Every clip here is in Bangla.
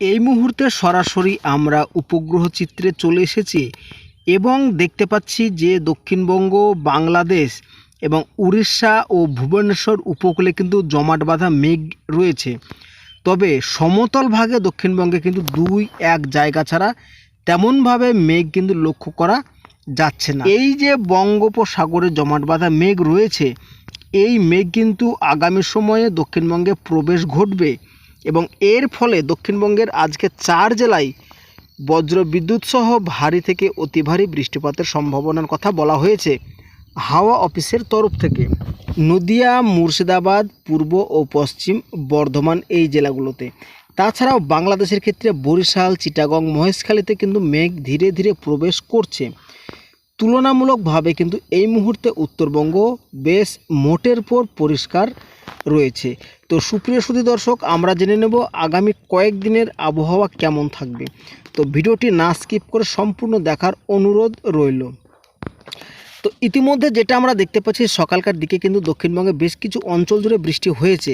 এই মুহূর্তে সরাসরি আমরা উপগ্রহ চিত্রে চলে এসেছি এবং দেখতে পাচ্ছি যে দক্ষিণবঙ্গ, বাংলাদেশ এবং উড়িষ্যা ও ভুবনেশ্বর উপকূলে কিন্তু জমাট বাঁধা মেঘ রয়েছে। তবে সমতল ভাগে দক্ষিণবঙ্গে কিন্তু দুই, এক জায়গা ছাড়া তেমনভাবে মেঘ কিন্তু লক্ষ্য করা যাচ্ছে না। এই যে বঙ্গোপসাগরে জমাট বাঁধা মেঘ রয়েছে, এই মেঘ কিন্তু আগামী সময়ে দক্ষিণবঙ্গে প্রবেশ ঘটবে। এবং এর ফলে দক্ষিণবঙ্গের আজকে চার জেলায় বজ্র বিদ্যুৎ সহ ভারী থেকে অতি ভারী বৃষ্টিপাতের সম্ভাবনার কথা বলা হয়েছে হাওয়া অফিসের তরফ থেকে। নদিয়া, মুর্শিদাবাদ, পূর্ব ও পশ্চিম বর্ধমান এই জেলাগুলোতে। তাছাড়াও বাংলাদেশের ক্ষেত্রে বরিশাল, চিটাগং, মহেশখালীতে কিন্তু মেঘ ধীরে ধীরে প্রবেশ করছে। তুলনামূলকভাবে কিন্তু এই মুহূর্তে উত্তরবঙ্গ বেশ মোটের পর পরিষ্কার রয়েছে। তো সুপ্রিয় সুধী দর্শক, আমরা জেনে নেব আগামী কয়েকদিনের আবহাওয়া কেমন থাকবে। তো ভিডিওটি না স্কিপ করে সম্পূর্ণ দেখার অনুরোধ রইল। তো ইতিমধ্যে যেটা আমরা দেখতে পাচ্ছি, সকালকার দিকে কিন্তু দক্ষিণবঙ্গে বেশ কিছু অঞ্চল জুড়ে বৃষ্টি হয়েছে।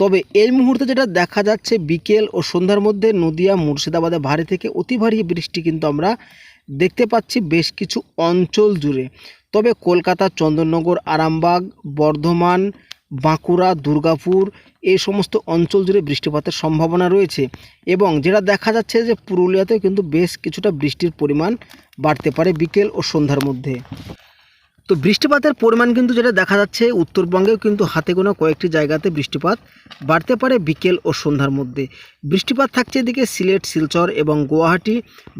তবে এই মুহূর্তে যেটা দেখা যাচ্ছে, বিকেল ও সন্ধ্যার মধ্যে নদিয়া, মুর্শিদাবাদে ভারী থেকে অতি ভারী বৃষ্টি কিন্তু আমরা দেখতে পাচ্ছি বেশ কিছু অঞ্চল জুড়ে। তবে কলকাতা, চন্দননগর, আরামবাগ, বর্ধমান, বাঁকুড়া, দুর্গাপুর এই সমস্ত অঞ্চল জুড়ে বৃষ্টিপাতের সম্ভাবনা রয়েছে এবং যেটা দেখা যাচ্ছে যে পুরুলিয়াতেও কিন্তু বেশ কিছুটা বৃষ্টির পরিমাণ বাড়তে পারে বিকেল ও সন্ধ্যার মধ্যে। তো বৃষ্টিপাতের পরিমাণ কিন্তু যেটা দেখা যাচ্ছে, উত্তরবঙ্গেও কিন্তু হাতে গোনা কয়েকটি জায়গাতে বৃষ্টিপাত বাড়তে পারে বিকেল ও সন্ধ্যার মধ্যে। বৃষ্টিপাত থাকছে এদিকে সিলেট, শিলচর এবং গুয়াহাটি।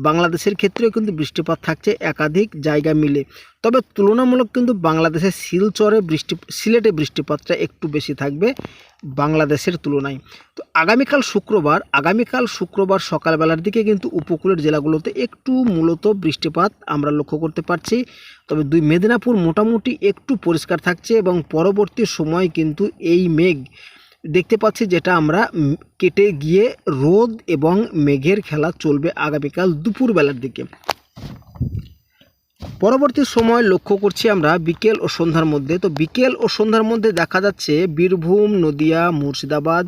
বাংলাদেশের ক্ষেত্রেও কিন্তু বৃষ্টিপাত থাকছে একাধিক জায়গা মিলে। তবে তুলনামূলক কিন্তু বাংলাদেশের শিলচরে বৃষ্টি, সিলেটে বৃষ্টিপাতটা একটু বেশি থাকবে বাংলাদেশের তুলনায়। তো আগামীকাল শুক্রবার আগামীকাল শুক্রবার সকালবেলার দিকে কিন্তু উপকূলের জেলাগুলোতে একটু মূলত বৃষ্টিপাত আমরা লক্ষ্য করতে পারছি। তবে দুই মেদিনীপুর মোটামুটি একটু পরিষ্কার থাকছে এবং পরবর্তী সময় কিন্তু এই মেঘ দেখতে পাচ্ছি যেটা আমরা কেটে গিয়ে রোদ এবং মেঘের খেলা চলবে আগামীকাল দুপুরবেলার দিকে। পরবর্তী সময় লক্ষ্য করছি আমরা বিকেল ও সন্ধ্যার মধ্যে। তো বিকেল ও সন্ধ্যার মধ্যে দেখা যাচ্ছে বীরভূম, নদিয়া, মুর্শিদাবাদ,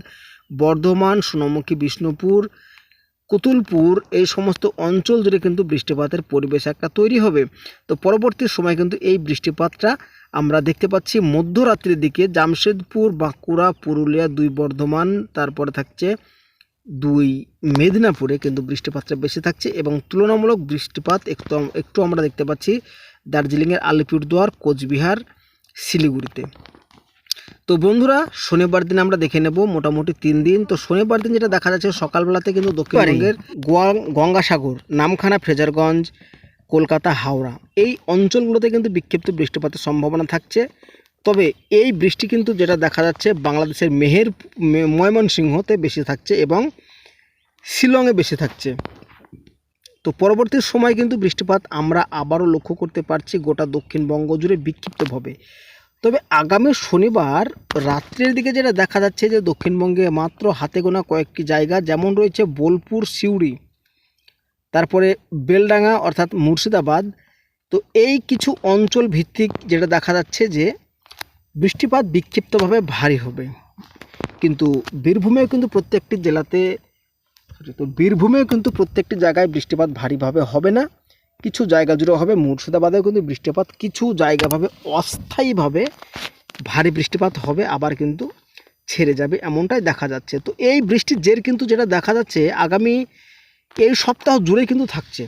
বর্ধমান, সোনামুখী, বিষ্ণুপুর, কুতুলপুর এই সমস্ত অঞ্চল জুড়ে কিন্তু বৃষ্টিপাতের পরিবেশ একটা তৈরি হবে। তো পরবর্তী সময় কিন্তু এই বৃষ্টিপাতটা আমরা দেখতে পাচ্ছি মধ্যরাত্রির দিকে। জামশেদপুর, বাঁকুড়া, পুরুলিয়া, দুই বর্ধমান, তারপরে থাকছে দুই মেদিনীপুরে কিন্তু বৃষ্টিপাতটা বেশি থাকছে এবং তুলনামূলক বৃষ্টিপাত একটু একটু আমরা দেখতে পাচ্ছি দার্জিলিংয়ের আলিপুরদুয়ার, কোচবিহার, শিলিগুড়িতে। তো বন্ধুরা, শনিবার দিন আমরা দেখে নেব মোটামুটি তিন দিন। তো শনিবার দিন যেটা দেখা যাচ্ছে, সকালবেলাতে কিন্তু দক্ষিণবঙ্গের গঙ্গাসাগর, নামখানা, ফ্রেজারগঞ্জ, কলকাতা, হাওড়া এই অঞ্চলগুলোতে কিন্তু বিক্ষিপ্ত বৃষ্টিপাতের সম্ভাবনা থাকছে। তবে এই বৃষ্টি কিন্তু যেটা দেখা যাচ্ছে, বাংলাদেশের মেহের ময়মনসিংহতে বেশি থাকছে এবং শিলংয়ে বেশি থাকছে। তো পরবর্তী সময় কিন্তু বৃষ্টিপাত আমরা আবারও লক্ষ্য করতে পারছি গোটা দক্ষিণবঙ্গ জুড়ে বিক্ষিপ্তভাবে। তবে আগামী শনিবার রাত্রের দিকে যেটা দেখা যাচ্ছে যে দক্ষিণবঙ্গে মাত্র হাতে গোনা কয়েকটি জায়গা, যেমন রয়েছে বোলপুর, সিউড়ি, তারপরে বেলডাঙ্গা অর্থাৎ মুর্শিদাবাদ। তো এই কিছু অঞ্চল ভিত্তিক যেটা দেখা যাচ্ছে যে বৃষ্টিপাত বিক্ষিপ্তভাবে ভারী হবে। কিন্তু বীরভূমেও কিন্তু প্রত্যেকটি জেলাতে তো বীরভূমেও কিন্তু প্রত্যেকটি জায়গায় বৃষ্টিপাত ভারীভাবে হবে না। কিছু জায়গা জুড়ে হবে, মুর্শিদাবাদেও কিন্তু বৃষ্টিপাত, কিছু জায়গাভাবে অস্থায়ীভাবে ভারী বৃষ্টিপাত হবে, আবার কিন্তু ছেড়ে যাবে এমনটাই দেখা যাচ্ছে। তো এই বৃষ্টির জের কিন্তু যেটা দেখা যাচ্ছে, আগামী এই সপ্তাহ জুড়ে কিন্তু থাকছে।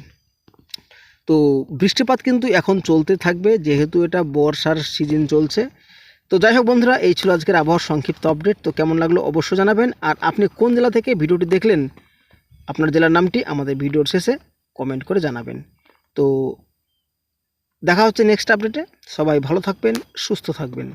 তো বৃষ্টিপাত কিন্তু এখন চলতে থাকবে, যেহেতু এটা বর্ষার সিজন চলছে। তো যাই হোক বন্ধুরা, এই ছিল আজকের আবহাওয়ার সংক্ষিপ্ত আপডেট তো কেমন লাগল অবশ্যই জানাবেন। আর আপনি কোন জেলা থেকে ভিডিওটি দেখলেন, আপনার জেলার নামটি আমাদের ভিডিওর শেষে কমেন্ট করে জানাবেন। তো দেখা হচ্ছে নেক্সট আপডেটে সবাই ভালো থাকবেন, সুস্থ থাকবেন।